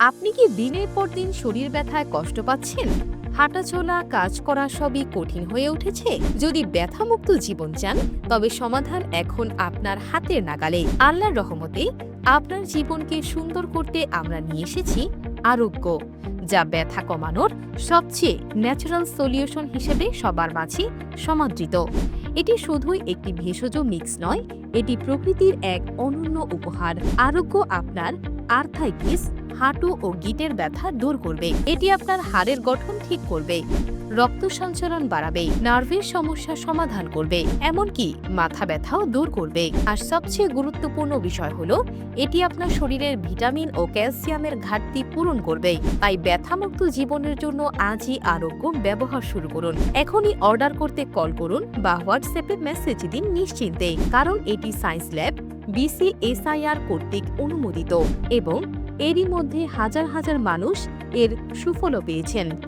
আপনি কি দিনের পর দিন শরীর ব্যথায় কষ্ট পাচ্ছেন? হাঁটাচলা, কাজ করা সবই কঠিন হয়ে উঠেছে। যদি ব্যথামুক্ত জীবন চান, তবে সমাধান এখন আপনার হাতের নাগালে। আল্লাহর রহমতে, আপনার জীবনকে সুন্দর করতে আমরা নিয়ে এসেছি আরোগ্য, যা ব্যথা কমানোর সবচেয়ে ন্যাচারাল সলিউশন হিসেবে সবার মাঝে সমাদৃত। এটি শুধুই একটি ভেষজ মিক্স নয়, এটি প্রকৃতির এক অনন্য উপহার। আরোগ্য আপনার আর্থাইটিস হাঁটু ও গিটের ব্যথা দূর করবে। এটি আপনার হাড়ের গঠন ঠিক করবে। রক্ত সঞ্চালন বাড়াবে। নার্ভের সমস্যা সমাধান করবে। এমনকি মাথা ব্যথাও দূর করবে। আর সবচেয়ে গুরুত্বপূর্ণ বিষয় হলো, এটি আপনার শরীরের ভিটামিন ও ক্যালসিয়ামের ঘাটতি পূরণ করবে। তাই ব্যথামুক্ত জীবনের জন্য আজই আরোগ্য ব্যবহার শুরু করুন। এখনই অর্ডার করতে কল করুন বা হোয়াটসঅ্যাপে মেসেজ দিন নিশ্চিন্তে। কারণ এটি সায়েন্স ল্যাব, বিসিএসআইআর কর্তৃক অনুমোদিত এবং এরই মধ্যে হাজার হাজার মানুষ এর সুফলও পেয়েছেন।